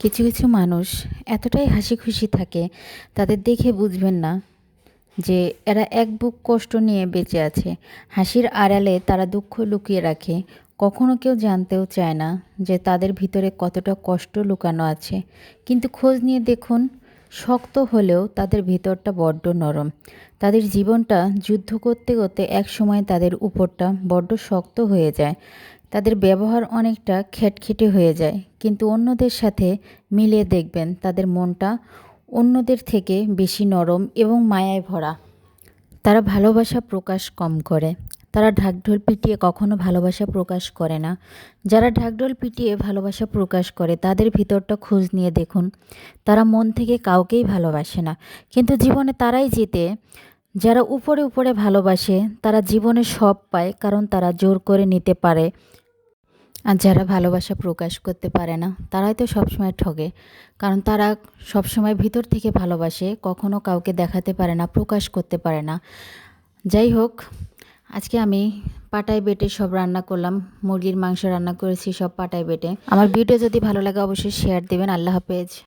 কিছু কিছু মানুষ এতটাই হাসি খুশি থাকে, তাদের দেখে বুঝবেন না যে এরা এক বুক কষ্ট নিয়ে বেঁচে আছে। হাসির আড়ালে তারা দুঃখ লুকিয়ে রাখে। কখনো কেউ জানতেও চায় না যে তাদের ভিতরে কতটা কষ্ট লুকানো আছে। কিন্তু খোঁজ নিয়ে দেখুন, শক্ত হলেও তাদের ভিতরটা বড্ড নরম। তাদের জীবনটা যুদ্ধ করতে করতে এক সময় তাদের উপরটা বড্ড শক্ত হয়ে যায়। তাদের ব্যবহার অনেকটা খ্যাটখেটে হয়ে যায়। কিন্তু অন্যদের সাথে মিলে দেখবেন তাদের মনটা অন্যদের থেকে বেশি নরম এবং মায়ায় ভরা। তারা ভালোবাসা প্রকাশ কম করে। তারা ঢাকঢোল পিটিয়ে কখনো ভালোবাসা প্রকাশ করে না। যারা ঢাকঢোল পিটিয়ে ভালোবাসা প্রকাশ করে, তাদের ভিতরটা খোঁজ নিয়ে দেখুন। তারা মন থেকে কাউকেই ভালোবাসে না। কিন্তু জীবনে তারাই জিতে যারা উপরে উপরে ভালোবাসে, তারা জীবনে সব পায়, কারণ তারা জোর করে নিতে পারে। আর যারা ভালোবাসা প্রকাশ করতে পারে না, তারাই তো সবসময় ঠগে। কারণ তারা সবসময় ভিতর থেকে ভালোবাসে, কখনো কাউকে দেখাতে পারে না, প্রকাশ করতে পারে না। যাই হোক, আজকে আমি পাটায় বেটে সব রান্না করলাম, মুরগির মাংস রান্না করেছি সব পাটায় বেটে। আমার ভিডিও যদি ভালো লাগে, অবশ্যই শেয়ার দেবেন। আল্লাহ হাফেজ।